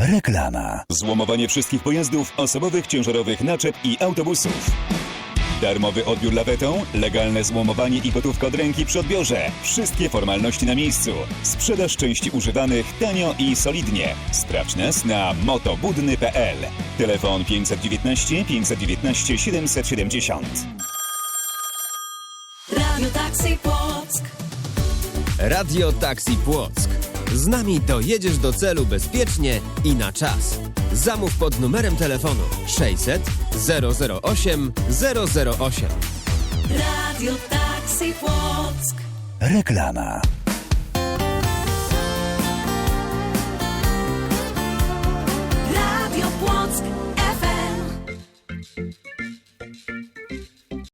Reklama. Złomowanie wszystkich pojazdów osobowych, ciężarowych, naczep i autobusów. Darmowy odbiór lawetą, legalne złomowanie i gotówka od ręki przy odbiorze. Wszystkie formalności na miejscu. Sprzedaż części używanych tanio i solidnie. Sprawdź nas na motobudny.pl. Telefon 519 519 770. Radio Taxi Płock. Radio Taxi Płock. Z nami dojedziesz do celu bezpiecznie i na czas. Zamów pod numerem telefonu 600 008 008. Radio Taxi Płock. Reklama.